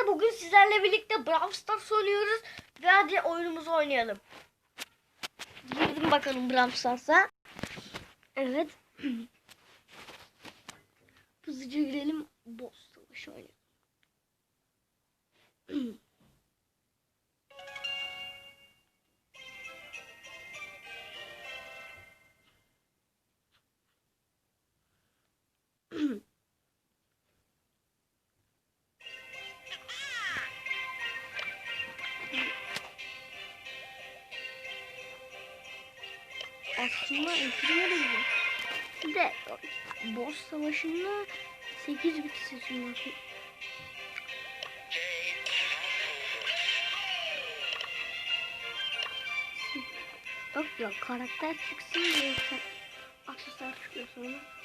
arkadaşlar bugün sizlerle birlikte Brawl Stars oynuyoruz ve hadi oyunumuzu oynayalım. Girdim bakalım Brawl Stars'a. Evet. Hızlıca girelim. Boss savaşı oynayalım. Aslında ekleyelim. Bir de boss savaşında 8 bit seçim. Bak ya karakter çıksın diye aksesuar çıkıyor sonra.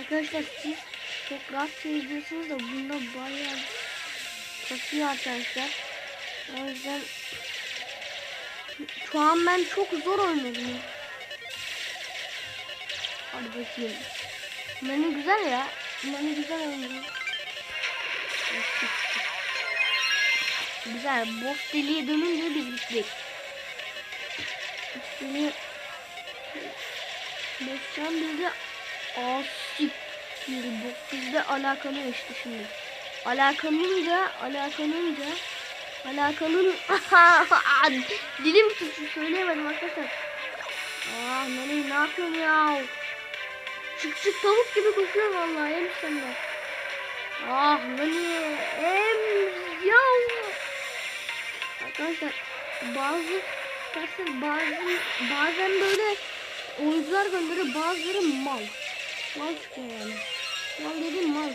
Arkadaşlar siz çok rahat izliyorsunuz da bunda bayağı kasıyor arkadaşlar. O yüzden şu an ben çok zor oynadım. Hadi bakayım. Menü güzel ya. Menü güzel oynuyor. Güzel. Boss deliğe dönünce biz bittik. Deliğe Boss'tan bir de boss bizde alakanıyor işte şimdi. Alakanınca, alakanınca, alakanın dilim tutuşu söyleyemedim arkadaşlar. Ah Nani ne yapıyorsun ya? Çık çık tavuk gibi kokuyor vallahi hem sen. Ah Nani em ya. Arkadaşlar bazı dersen bazı bazen böyle oyuncular gönderiyor bazıları mal. Mal çıkıyor yani. Mal dediğim mal.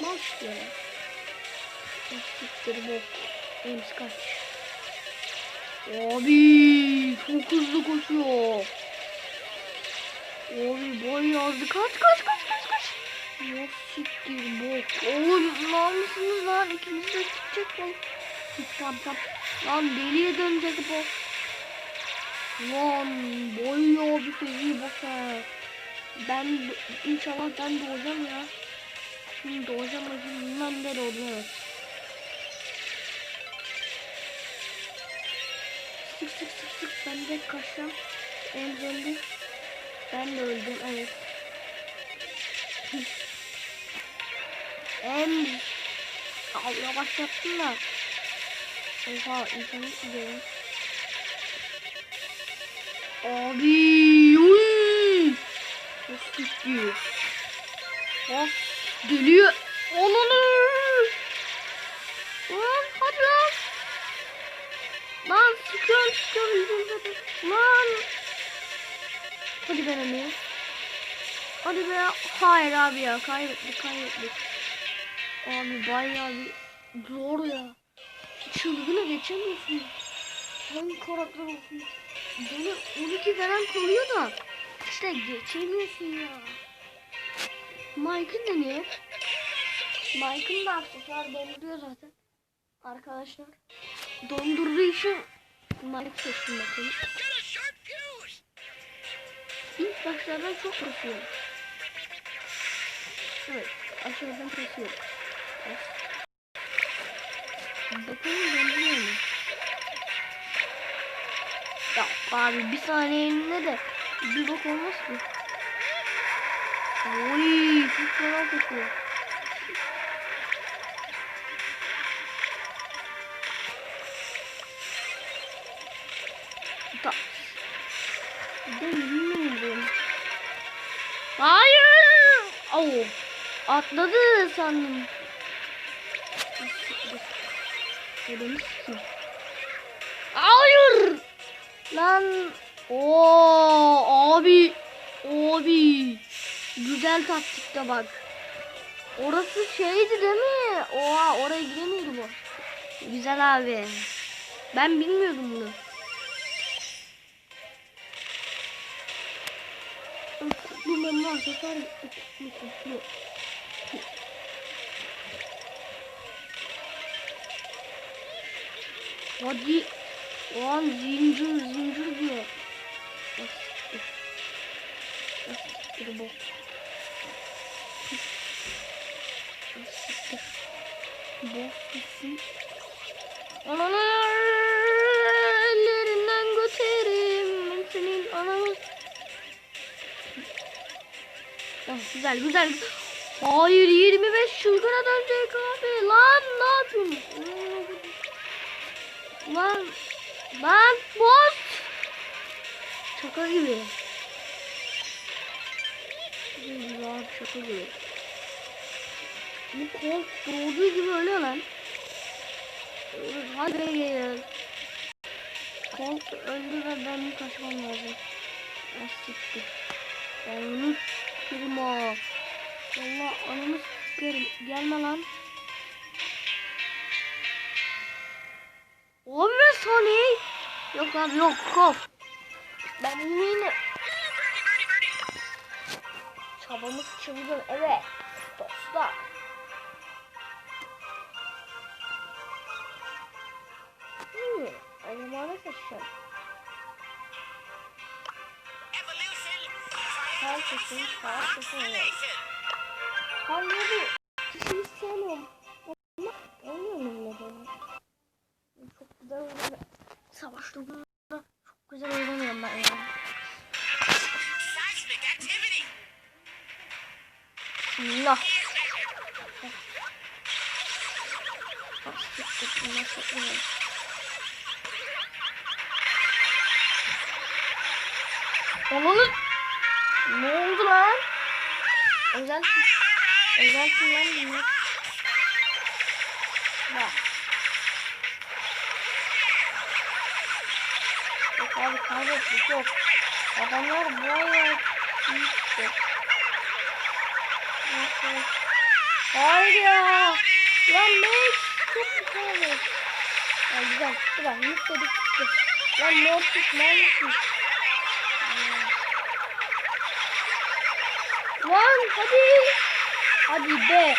Mal çıkıyor. Siktir bu. Ems kaç. Abi çok hızlı koşuyor. Abi bayağı hızlı. Kaç kaç kaç kaç kaç. Ya siktir bu. Oğlum lan mısınız lan? İkimiz de çıkacak lan. Tamam tamam. Lan deliye dönecek bu. Lan bayağı bir feci bakar. Ben inşallah ben doğacağım ya. Şimdi doğacağım acım bilmem ne oldu. Sık sık sık sık ben de kaçsam en zombi. Ben de öldüm evet. en Allah başlattım da. Oha internet gidiyorum. Abi. Gidiyor? Bak geliyor. Onunu. Lan hadi lan. Lan sıkıyorum sıkıyorum. Lan. Hadi ben onu. Hadi be. Hayır abi ya kaybettik kaybettik. Abi bayağı bir zor ya. Çılgına geçemiyorsun. Hangi karakter olsun? Beni 12 falan koruyor da işte geçemiyorsun ya. Mike'ın da niye? Mike'ın da aksesuar donduruyor zaten. Arkadaşlar. Dondurduğu için Mike seçtim bakın. İlk başlardan çok kasıyor. Evet. Aşağıdan kasıyor. Bakalım donduruyor mu? Ya abi bir saniyeinde de bir bok olmaz ki. Oy çok fena kokuyor. Da. Ben bilmiyorum. Hayır. Oo. Atladı sandım. Hayır. Lan. Oo abi. Abi. Güzel taktikte bak. Orası şeydi değil mi? Oha oraya giremiyordu bu. Güzel abi. Ben bilmiyordum bunu. Bu memnun aksesuar gitti. Hadi. O an zincir zincir diyor. Bu gitsin. Ananı ellerinden götürürüm. Senin ananı. Ah, güzel güzel. Hayır 25 çılgına dönecek abi. Lan ne yapıyorsun? Lan lan boss. Şaka gibi. Lan şaka gibi. Bu kol doğduğu gibi ölüyor lan. Hadi gel. Kol öldü ve benim kaçmam lazım. Asiktir. Ben onu kırma. Valla ananı sikerim. Gelme lan. Abi Sonic. Yok abi yok kol. Ben yine... Çabamız çılgın evet. Dostlar. Hmm, elemanı seçeceğim. Sağ seçin. evet. Ben böyle kişiyi sevmiyorum. Ama oynuyorum yine böyle. Çok güzel oynuyorum. Savaş topunda çok güzel oynamıyorum ben ya. Bismillah. Onun ne oldu lan? Özel özel kullandım ya. Bak. Yok abi kaybettik yok. Adamlar bayağı büyüktü. Hayır ya. Lan ne? Çok güzel. Ya güzel. Güzel. Yükledik gitti. Lan Mortis neredesin? Lan hadi. Hadi be.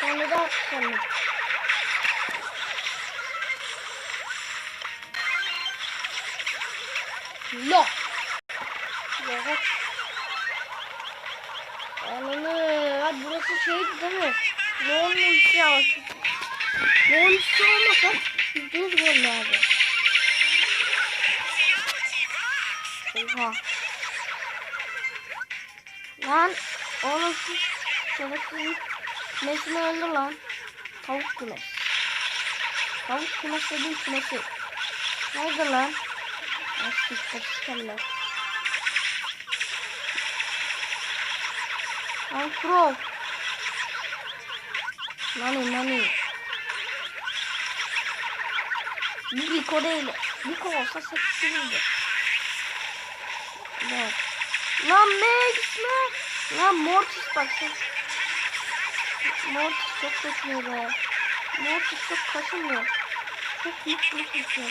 Sonra da atsana. Lo. Evet. Ananı. Hadi burası şeydi değil mi? Ne olmuş ya? Ne olmuş olmasa gol abi. Oha. Lan oğlum şerefsiz kümesini öldür lan. Tavuk kümes. Tavuk kümes dediğin kümesi. Nerede lan? Asiktir sikerler. Lan Crow. Nani nani. Bir Biko değil. Biko olsa sekizdi. Evet. Lan Max mi? Lan Mortis bak sen. Mortis çok kaçmıyor be. Mortis çok kaçmıyor. Çok mutlu kaçıyor.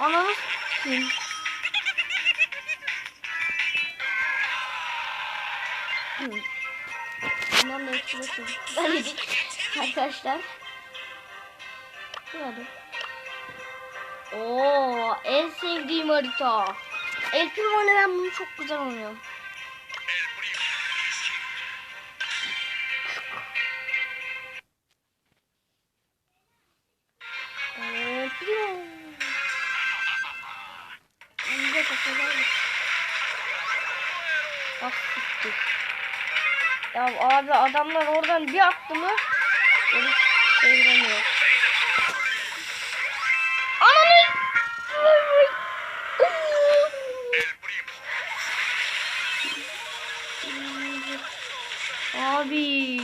Ananı s**eyim. Hmm. Bundan da etkilesin. Böyledik arkadaşlar. Şurada. Oo, en sevdiğim harita. El Primo ile ben bunu çok güzel oynuyorum. Abi adamlar oradan bir attı mı? Çeviremiyor. Abi.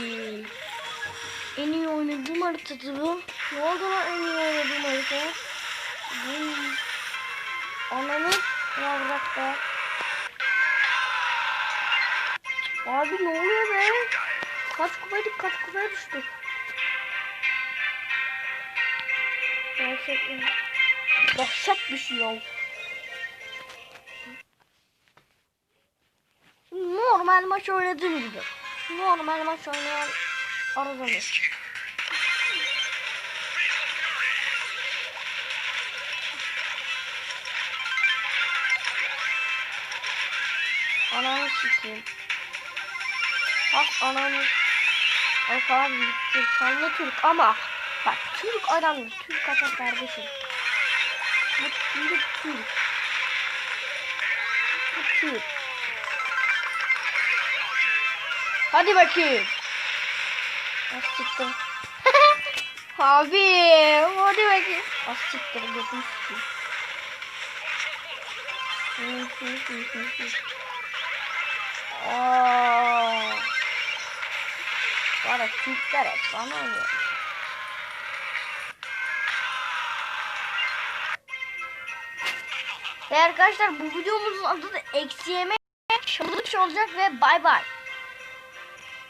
En iyi oynadığım haritadı bu. Ne oldu lan en iyi oynadığım harita? Ananı. Ya. Abi ne oluyor be? Kaç kupaydık kaç kupaya düştük. Gerçekten. Dahşat bir şey oldu. normal maç oynadığım gibi. Normal maç oynayan aradığımız. Ananı sikeyim. Bak ananı. Bak abi gitti. Kanlı Türk ama bak Türk adamdır. Türk ata kardeşim. Bu şimdi Türk. Bu Türk. Hadi bakayım. Az çıktım. Abi hadi bakayım. Az çıktım. Götüm sıkıyor. Hı, Aa. Bana Türkler hep. Ve arkadaşlar bu videomuzun adı da eksi yemek challenge olacak ve bay bay.